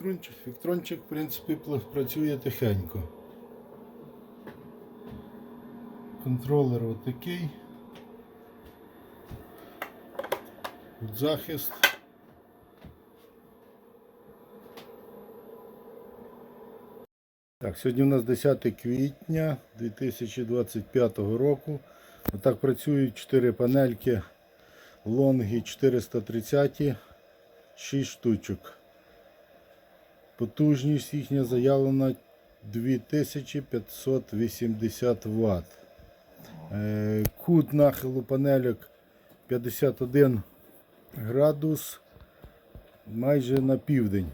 Віктрончик, Віктрончик, в принципі, працює тихенько. Контролер отакий. Тут захист. Так, сьогодні у нас 10 квітня 2025 року. Отак працюють 4 панельки лонги 430, 6 штучок. Потужність їхня заявлена 2580 Вт. Е, Кут нахилу панельок 51 градус майже на південь.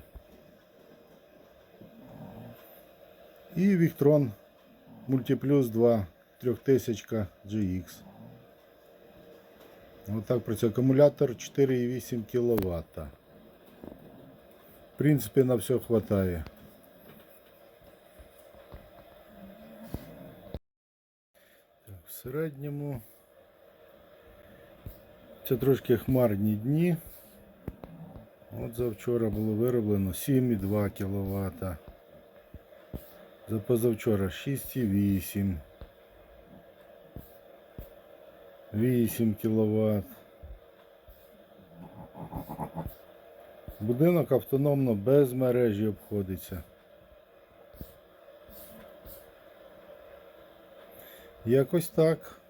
І Victron Multiplus 2 3000 GX. Отак працює акумулятор 4,8 кВт. В принципі, на все хватає. Так, в середньому це трошки хмарні дні. От завчора було вироблено 7,2 кВт. За позавчора 6,8. 8 кВт. Будинок автономно без мережі обходиться. Якось так.